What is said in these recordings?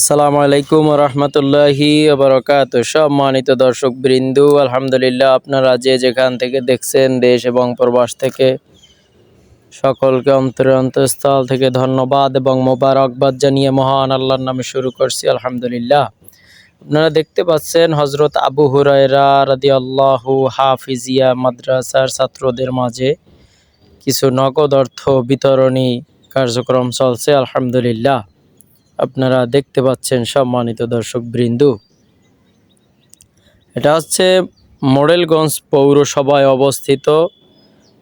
আসসালামু আলাইকুম রহমতুল্লাহি বরকাত সম্মানিত দর্শক বৃন্দু আলহামদুলিল্লাহ আপনারা যে যেখান থেকে দেখছেন, দেশ এবং প্রবাস থেকে সকলকে অন্তরে অন্তঃস্থল থেকে ধন্যবাদ এবং মোবারকবাদ জানিয়ে মহান আল্লাহর নামে শুরু করছি, আলহামদুলিল্লাহ। আপনারা দেখতে পাচ্ছেন হজরত আবু হুরায়রা রাদি আল্লাহু হাফিজিয়া মাদ্রাসার ছাত্রদের মাঝে কিছু নগদ অর্থ বিতরণী কার্যক্রম চলছে, আলহামদুলিল্লাহ। আপনারা দেখতে পাচ্ছেন সম্মানিত দর্শক বৃন্দু এটা হচ্ছে মডেলগঞ্জ পৌরসভায় অবস্থিত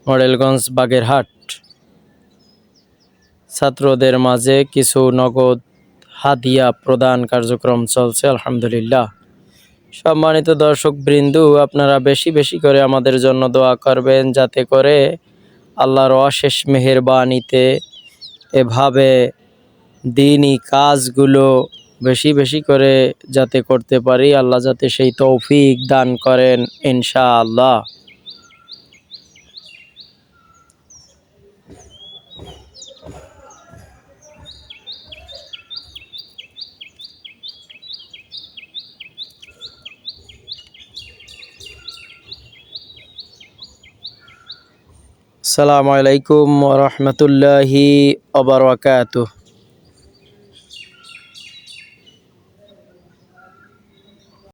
মোড়েলগঞ্জ বাগেরহাট। ছাত্রদের মাঝে কিছু নগদ হাদিয়া প্রদান কার্যক্রম চলছে, আলহামদুলিল্লাহ। সম্মানিত দর্শক বৃন্দু আপনারা বেশি বেশি করে আমাদের জন্য দোয়া করবেন যাতে করে আল্লাহর অশেষ মেহেরবানিতে এভাবে দিনই কাজগুলো বেশি বেশি করে যাতে করতে পারি, আল্লাহ যাতে সেই তৌফিক দান করেন ইনশাআল্লাহ। আসসালামু আলাইকুম রহমতুল্লাহি অবরকাতুহ